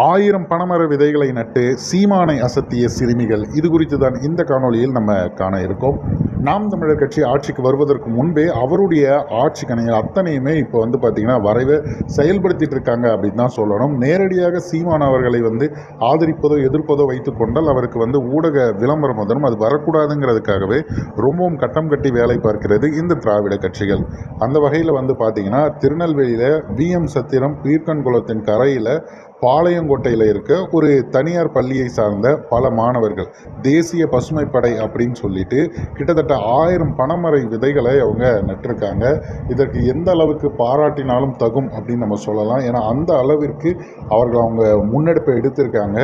ஆயிரம் பணமர விதைகளை நட்டு சீமானை அசத்திய சிறுமிகள். இது குறித்து தான் இந்த காணொளியில் நம்ம காண இருக்கோம். நாம் தமிழர் கட்சி ஆட்சிக்கு வருவதற்கு முன்பே அவருடைய ஆட்சி கணைகள் அத்தனையுமே இப்போ வந்து பார்த்திங்கன்னா வரைவை செயல்படுத்திட்டு இருக்காங்க அப்படின்னு தான் சொல்லணும். நேரடியாக சீமான் அவர்களை வந்து ஆதரிப்பதோ எதிர்ப்பதோ வைத்துக்கொண்டால் அவருக்கு வந்து ஊடக விளம்பரம் வந்துடும் அது வரக்கூடாதுங்கிறதுக்காகவே ரொம்பவும் கட்டம் கட்டி வேலை பார்க்கிறது இந்த திராவிட கட்சிகள். அந்த வகையில் வந்து பார்த்திங்கன்னா திருநெல்வேலியில் விஎம் சத்திரம் பீர்க்கன்குளத்தின் கரையில் பாளையங்கோட்டையில் இருக்க ஒரு தனியார் பள்ளியை சார்ந்த பல மாணவர்கள் தேசிய பசுமை படை அப்படின்னு சொல்லிட்டு கிட்டத்தட்ட ஆயிரம் பனைமரை விதைகளை அவங்க நட்டிருக்காங்க. இதற்கு எந்த அளவுக்கு பாராட்டினாலும் தகும் அப்படின்னு நம்ம சொல்லலாம். ஏன்னா அந்த அளவிற்கு அவர்கள் அவங்க முன்னெடுப்பை எடுத்திருக்காங்க.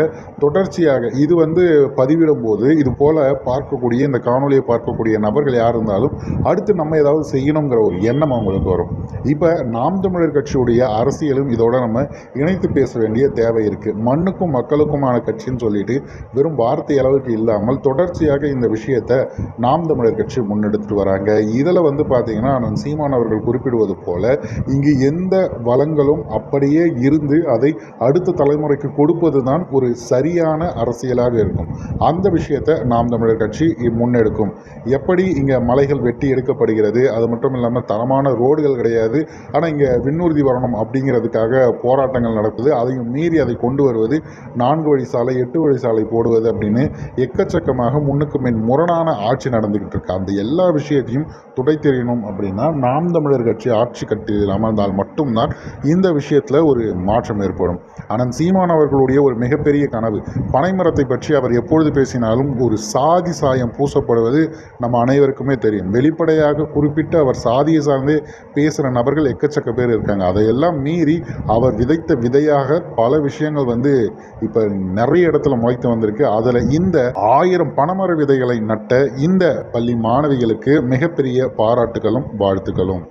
தொடர்ச்சியாக இது வந்து பதிவிடும் போது இது போல் பார்க்கக்கூடிய இந்த காணொலியை பார்க்கக்கூடிய நபர்கள் யார் இருந்தாலும் அடுத்து நம்ம ஏதாவது செய்யணுங்கிற ஒரு எண்ணம் அவங்களுக்கு வரும். இப்போ நாம் தமிழர் கட்சியுடைய அரசியலும் இதோட நம்ம இணைத்து பேச வேண்டிய தேவை இருக்குது மண்ணுக்கும் மக்களுக்குமான கட்சின்னு சொல்லிட்டு வெறும் வார்த்தை அளவுக்கு இல்லாமல் தொடர்ச்சியாக இந்த விஷயத்தை நாம் தமிழர் கட்சி முன்னெடுத்துட்டு வராங்க. இதில் வந்து பார்த்தீங்கன்னா நான் சீமான் அவர்கள் குறிப்பிடுவது போல இங்கு எந்த வளங்களும் அப்படியே இருந்து அதை அடுத்த தலைமுறைக்கு கொடுப்பது தான் ஒரு சரியான அரசியலாக இருக்கும். அந்த விஷயத்தை நாம் தமிழர் கட்சி முன்னெடுக்கும். எப்படி இங்கே மலைகள் வெட்டி எடுக்கப்படுகிறது? அது மட்டும் இல்லாமல் தரமான ரோடுகள் கிடையாது. ஆனால் இங்கே விண்ணூர்தி வரணும் அப்படிங்கிறதுக்காக போராட்டங்கள் நடக்குது. அதையும் மீறி அதை கொண்டு வருவது நான்கு வழி சாலை எட்டு வழி சாலை போடுவது அப்படின்னு எக்கச்சக்கமாக முன்னுக்கு மேல் முரணான ஆட்சி நடந்துக்கிட்டு இருக்கு. அந்த எல்லா விஷயத்தையும் துடை தெரியணும் அப்படின்னா நாம் தமிழர் கட்சி ஆட்சி கட்டியில் அமர்ந்தால் மட்டும்தான் இந்த விஷயத்தில் ஒரு மாற்றம் ஏற்படும். ஆனால் சீமான் அவர்களுடைய ஒரு மிகப்பெரிய கனவு. பனைமரத்தை பற்றி அவர் எப்பொழுது பேசினாலும் ஒரு சாதி சாயம் பூசப்படுவது நம்ம அனைவருக்குமே தெரியும். வெளிப்படையாக குறிப்பிட்டு அவர் சாதியை சார்ந்தே பேசுகிற நபர்கள் எக்கச்சக்க பேர் இருக்காங்க. அதையெல்லாம் மீறி அவர் விதைத்த விதையாக பல விஷயங்கள் வந்து இப்போ நிறைய இடத்துல முளைத்து வந்திருக்கு. அதில் இந்த ஆயிரம் பனைமர விதைகளை நட்ட இந்த பள்ளி மாணவிகளுக்கு மிகப்பெரிய பாராட்டுகளும் வாழ்த்துக்களும்.